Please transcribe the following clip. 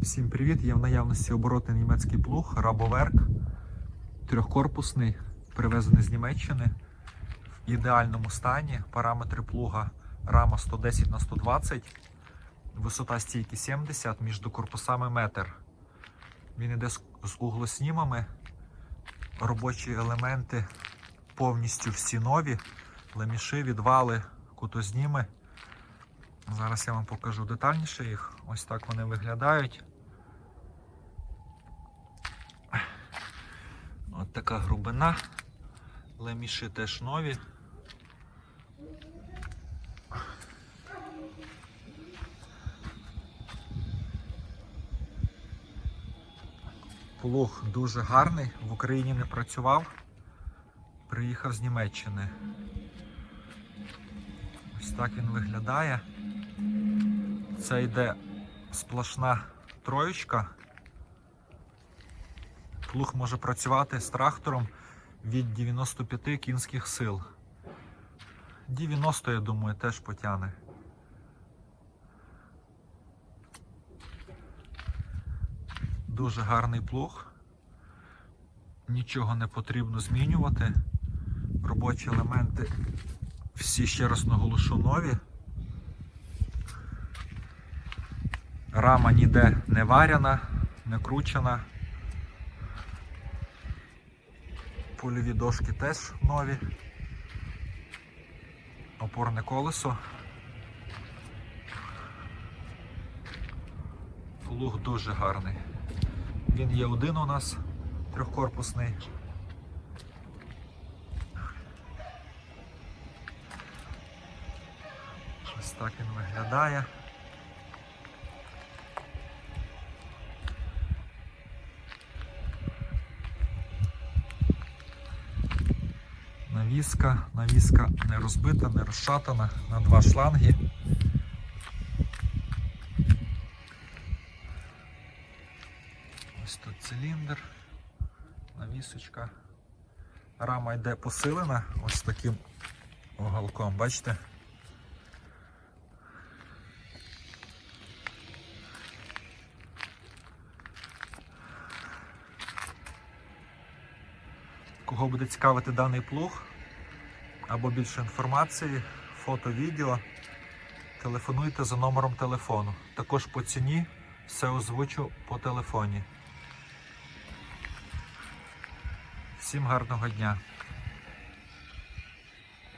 Всім привіт! Є в наявності оборотний німецький плуг Рабоверк. Трьохкорпусний, привезений з Німеччини. В ідеальному стані. Параметри плуга рама 110 на 120 висота стійки 70, між корпусами метр. Він іде з з углоснімами. Робочі елементи повністю всі нові. Леміши, відвали, кутозніми. Зараз я вам покажу детальніше їх. Ось так вони виглядають. От така грубина. Леміші теж нові. Плуг дуже гарний, в Україні не працював. Приїхав з Німеччини. Ось так він виглядає. Це йде сплошна троєчка. Плуг може працювати з трактором від 95 кінських сил. 90, я думаю, теж потягне. Дуже гарний плуг. Нічого не потрібно змінювати. Робочі елементи всі ще раз наголошу нові. Рама ніде не варяна, не кручена. Польові дошки теж нові. Опорне колесо. Плуг дуже гарний. Він є один у нас трьохкорпусний. Ось так він виглядає. Навіска, навіска не розбита, не розшатана на два шланги. Ось тут циліндр, навісочка. Рама йде посилена ось таким уголком, бачите? Кого буде цікавити даний плуг або більше інформації, фото, відео, телефонуйте за номером телефону. Також по ціні все озвучу по телефоні. Всім гарного дня!